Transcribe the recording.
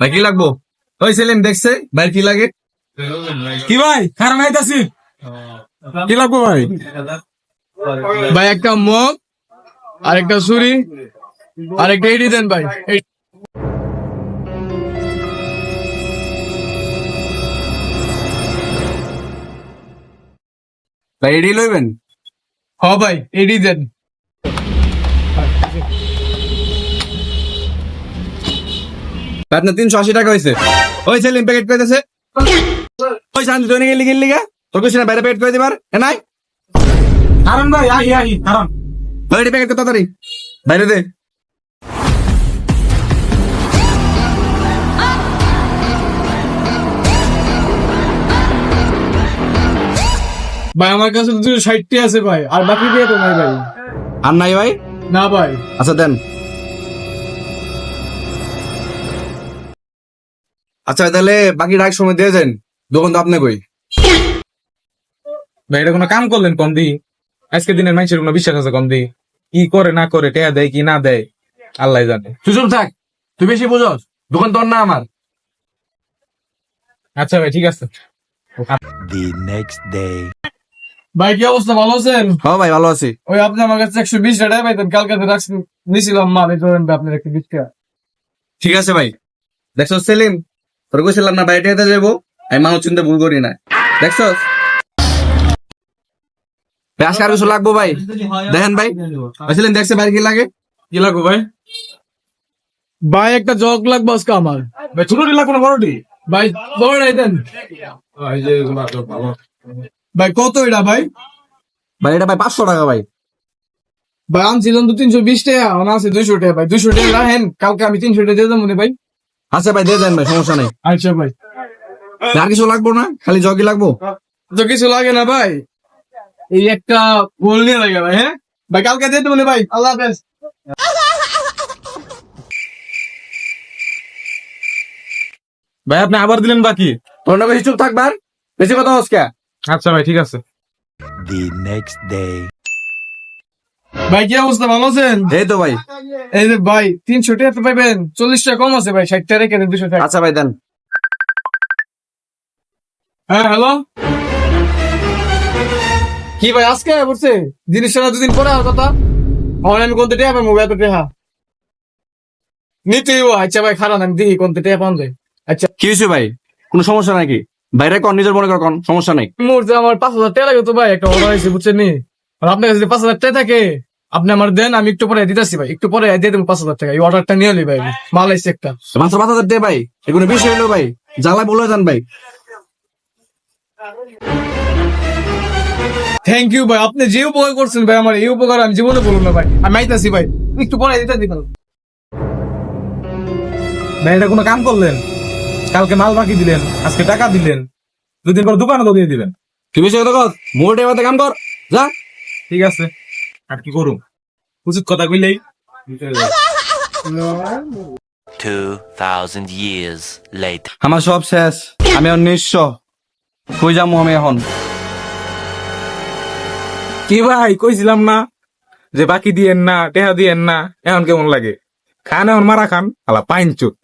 ভাই, কি লাগবো? ওই সেলিম, দেখছে? ভাই, কি লাগে? কি ভাই? খারাপ আইতাছি কি লাগবো ভাই? ভাই, একটা মগ আর একটা ছুরি আর একটা এডি দেন ভাই। ভাই এডি লইবেন? হ ভাই এডি দেন। আপনার তিনশো আশি টাকা হয়েছে ওই সেলিম প্যাকেট করে দিয়েছে ওই শান্তি তুই গেলি গেলি গা? তোর কিছু না বাইরে প্যাকেট করে দিবার? নাই? কারণ ভাই আহি আহি কারণ ওই প্যাকেট কর তাড়াতাড়ি বাইরে দে। ভাই আমার কাছে দুশো ষাটটি আছে ভাই আর বাকি দিয়ে তো নাই ভাই। আর নাই ভাই? না ভাই। আচ্ছা দেন। আচ্ছা তাহলে বাকি ডাক সময় দিয়ে দেন। দোকান তো আপনি কই? ভাই এটা কোনো কাম করলেন কম দি আজকে দিনের মানুষের কোনো বিশ্বাস আছে কম দি কি করে না করে টেয়া দেয় কি না দেয়? আল্লাহ জানে। তুই চুপ থাক তুই বেশি বুঝস দোকান তোর না আমার। আচ্ছা ভাই ঠিক আছে। The next day. ভাই কি অবস্থা? ভালো আছেন? হ্যাঁ ভাই ভালো আছি। ওই আপনি আমার কাছে একশো বিশ টাকা পাইতেন। কালকে রাখছেন নিছিলাম মাল এই ধরেন আপনার একটা বিশ টাকা ঠিক আছে ভাই। দেখছ সেলিম? তোর কইছিলাম না বাইরে যেতে যাব আমি মানুষ চিন্তা ভুল করি না। দেখছ ভাই, আজকে আর কিছু লাগবো ভাই? দেখেন ভাই। ভাই, সেলিম দেখছে বাইরে কি লাগে? কি লাগবো ভাই? ভাই একটা জগ লাগবে আজকে আমার। ভাই ছোটটি লাগবো না বড়টি ভাই বড় নাই দেন। এই যে ভালো। ভাই কত এটা ভাই? ভাই এটা ভাই পাঁচশো টাকা ভাই। ভাই আনছিলাম তো তিনশো বিশ টাকা আমার আছে দুইশো টাকা ভাই। দুইশো টাকা রাখেন কালকে আমি তিনশো টাকা দিয়ে দেবো নে ভাই। আচ্ছা ভাই দিয়ে দেন ভাই সমস্যা নেই। আচ্ছা ভাই। আর কিছু লাগবো না? খালি জগই লাগবো? তো কিছু লাগে না ভাই। এই একটা গোল নিয়ে লাগে ভাই হ্যাঁ? ভাই কালকে দিয়ে দেবো ভাই। আল্লাহ হাফেজ। ভাই আপনি আবার দিলেন বাকি? তোর না বেশি চুপ থাকবার? বেশি কথা হস কে? আচ্ছা ভাই ঠিক আছে। দি নেক্সট ডে ভাই কি অবস্থা? ভালো আছেন? এই তো ভাই। এই যে ভাই তিনশো টাকা তো পাইবেন। চল্লিশ টাকা কম আছে ভাই ষাট টাকা রেখে দুশো টাকা। আচ্ছা ভাই দেন। হ্যাঁ হ্যালো? কি ভাই আজকে বলছে? জিনিসটা দুদিন পরে আর কথা? আমি কোনতে টেয়া পাবো? এত টেহা নিতেই ও আচ্ছা ভাই খারাপ আমি দেখি কোনতে টেয়া পান আচ্ছা। কি হয়েছে ভাই? কোনো সমস্যা নাকি? বাইরে কর নিজের মনে কর কন সমস্যা নেই। মুহূর্তে আমার পাঁচ হাজার টাকা লাগে তো ভাই একটা অর্ডার হয়েছে বুঝছেন নি? আর আপনার কাছে পাঁচ হাজার টাকা থাকে আপনি আমার দেন আমি একটু পরে দিতেছি ভাই একটু পরে দিয়ে দেবো পাঁচ হাজার টাকা। এই অর্ডারটা নিয়ে নি ভাই মাল আইছে একটা। মাত্র পাঁচ হাজার দে ভাই এগুলো বেশি হইল ভাই জ্বালা বলে যান ভাই। থ্যাংক ইউ ভাই আপনি যে উপকার করছেন ভাই আমার এই উপকার আমি জীবনে বলুন না ভাই। আমি আইতাছি ভাই একটু পরে দিতে দিবেন। ভাই এটা কোনো কাম করলেন? কালকে মাল বাকি দিলেন আজকে টাকা দিলেন দুদিন পর দোকানে তো দিয়ে দিবেন। তুই বেশি কথা কর মোটে মাথা কাম কর যা। ঠিক আছে আর কি করুম? উচিত কথা কইলেই 2,000 years later. আমার সব শেষ আমি এখন নিঃস্ব। কই যাব আমি এখন? কি ভাই কইছিলাম না যে বাকি দিয়েন না টেহা দিয়েন না এখন কেমন লাগে? খান এখন মারা খান আলা পাইন চুত